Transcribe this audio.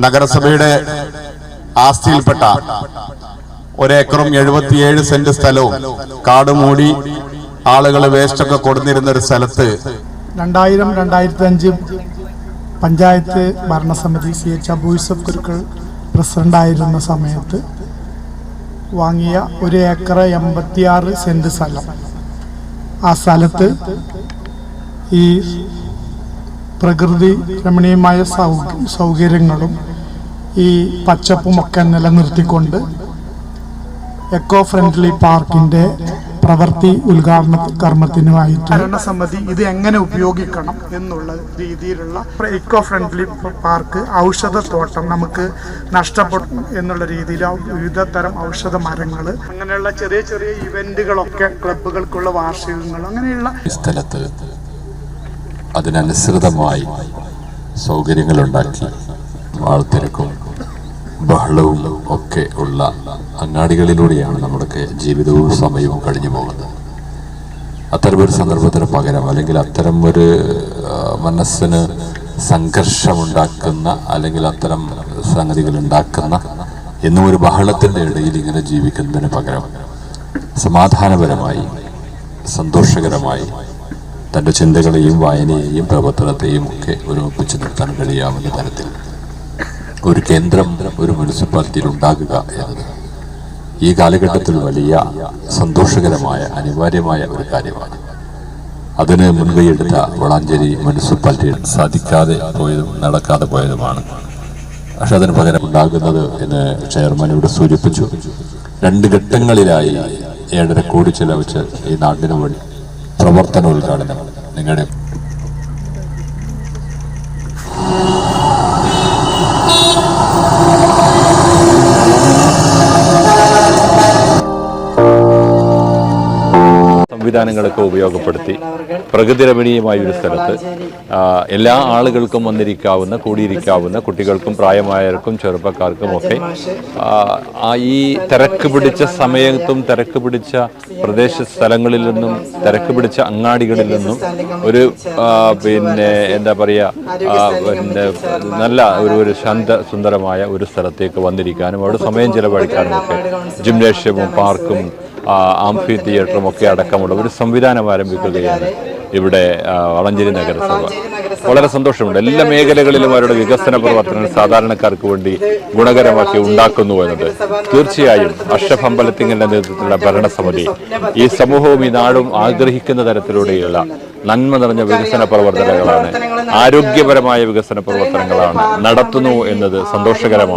നഗരസഭയുടെ ആസ്തിയിൽപ്പെട്ട ഒരേക്കറും എഴുപത്തിയേഴ് സെന്റ് സ്ഥലവും കാട് മൂടി ആളുകൾ വേസ്റ്റൊക്കെ കൊടുന്നിരുന്ന ഒരു സ്ഥലത്ത് രണ്ടായിരം രണ്ടായിരത്തി അഞ്ച് പഞ്ചായത്ത് ഭരണസമിതി സി എച്ച് അബു യൂസഫ് ഗുരുക്കൾ പ്രസിഡന്റായിരുന്ന സമയത്ത് വാങ്ങിയ ഒരു ഏക്കർ എൺപത്തിയാറ് സെന്റ് സ്ഥലം. ആ സ്ഥലത്ത് ഈ പ്രകൃതി രമണീയമായ സൗ സൗകര്യങ്ങളും ഈ പച്ചപ്പുമൊക്കെ നിലനിർത്തിക്കൊണ്ട് എക്കോ ഫ്രണ്ട്ലി പാർക്കിന്റെ പ്രവൃത്തി ഉദ്ഘാടന കർമ്മത്തിനുമായിട്ട് ഭരണസമിതി ഇത് എങ്ങനെ ഉപയോഗിക്കണം എന്നുള്ള രീതിയിലുള്ള ഇക്കോ ഫ്രണ്ട്ലി പാർക്ക് ഔഷധ തോട്ടം നമുക്ക് നഷ്ടപ്പെടും എന്നുള്ള രീതിയിൽ വിവിധ തരം ഔഷധ മരങ്ങൾ അങ്ങനെയുള്ള ചെറിയ ചെറിയ ഇവന്റുകളൊക്കെ ക്ലബുകൾക്കുള്ള വാർഷികങ്ങൾ അങ്ങനെയുള്ള സ്ഥലത്ത് അതിനനുസൃതമായി സൗകര്യങ്ങളുണ്ടാക്കി ആൾത്തിരക്കും ബഹളവും ഒക്കെ ഉള്ള അങ്ങാടികളിലൂടെയാണ് നമ്മുടെയൊക്കെ ജീവിതവും സമയവും കഴിഞ്ഞു പോകുന്നത്. അത്തരമൊരു സന്ദർഭത്തിന് പകരം അല്ലെങ്കിൽ അത്തരം ഒരു മനസ്സിന് സംഘർഷമുണ്ടാക്കുന്ന അല്ലെങ്കിൽ അത്തരം സംഗതികൾ ഉണ്ടാക്കുന്ന എന്നും ഒരു ബഹളത്തിന്റെ ഇടയിൽ ഇങ്ങനെ ജീവിക്കുന്നതിന് പകരം സമാധാനപരമായി സന്തോഷകരമായി തന്റെ ചിന്തകളെയും വായനയെയും പ്രവർത്തനത്തെയും ഒക്കെ ഒരുമിപ്പിച്ച് നിർത്താൻ കഴിയാവുന്ന തരത്തിൽ ഒരു കേന്ദ്രം ഒരു മുനിസിപ്പാലിറ്റിയിൽ ഉണ്ടാകുക എന്നത് ഈ കാലഘട്ടത്തിൽ വലിയ സന്തോഷകരമായ അനിവാര്യമായ ഒരു കാര്യമാണ്. അതിന് മുൻകൈയെടുത്ത വളാഞ്ചേരി മുനിസിപ്പാലിറ്റി സാധിക്കാതെ പോയതും നടക്കാതെ പോയതുമാണ്. പക്ഷെ അതിന് പകരം ഉണ്ടാകുന്നത് എന്ന് ചെയർമാൻ ഇവിടെ സൂചിപ്പിച്ചു. രണ്ട് ഘട്ടങ്ങളിലായി ഏഴര കോടി ചെലവച്ച് ഈ നാടിനു വേണ്ടി പ്രവർത്തനോദ്ഘാടനം നിങ്ങളുടെ സംവിധാനങ്ങളൊക്കെ ഉപയോഗപ്പെടുത്തി പ്രകൃതി രമണീയമായ ഒരു സ്ഥലത്ത് എല്ലാ ആളുകൾക്കും വന്നിരിക്കാവുന്ന കൂടിയിരിക്കാവുന്ന കുട്ടികൾക്കും പ്രായമായവർക്കും ചെറുപ്പക്കാർക്കും ഒക്കെ ഈ തിരക്ക് പിടിച്ച സമയത്തും തിരക്ക് പിടിച്ച പ്രദേശ സ്ഥലങ്ങളിൽ നിന്നും തിരക്ക് പിടിച്ച അങ്ങാടികളിൽ നിന്നും ഒരു പിന്നെ എന്താ പറയുക പിന്നെ നല്ല ഒരു ഒരു ശാന്ത സുന്ദരമായ ഒരു സ്ഥലത്തേക്ക് വന്നിരിക്കാനും അവിടെ സമയം ചെലവഴിക്കാനും ഒക്കെ ജിംനേഷ്യവും പാർക്കും ആംഫി തിയേറ്ററും ഒക്കെ അടക്കമുള്ള ഒരു സംവിധാനം ആരംഭിക്കുകയാണ് ഇവിടെ വളഞ്ചേരി നഗരസഭ. വളരെ സന്തോഷമുണ്ട്. എല്ലാ മേഖലകളിലും അവരുടെ വികസന പ്രവർത്തനം സാധാരണക്കാർക്ക് വേണ്ടി ഗുണകരമാക്കി ഉണ്ടാക്കുന്നു എന്നത്. തീർച്ചയായും അഷഫ് അമ്പലത്തിങ്ങിന്റെ നേതൃത്വത്തിലുള്ള ഭരണസമിതി ഈ സമൂഹവും ഈ നാടും ആഗ്രഹിക്കുന്ന തരത്തിലൂടെയുള്ള നന്മ നിറഞ്ഞ വികസന പ്രവർത്തനങ്ങളാണ്. ആരോഗ്യപരമായ വികസന പ്രവർത്തനങ്ങളാണ് നടത്തുന്നു എന്നത് സന്തോഷകരമാണ്.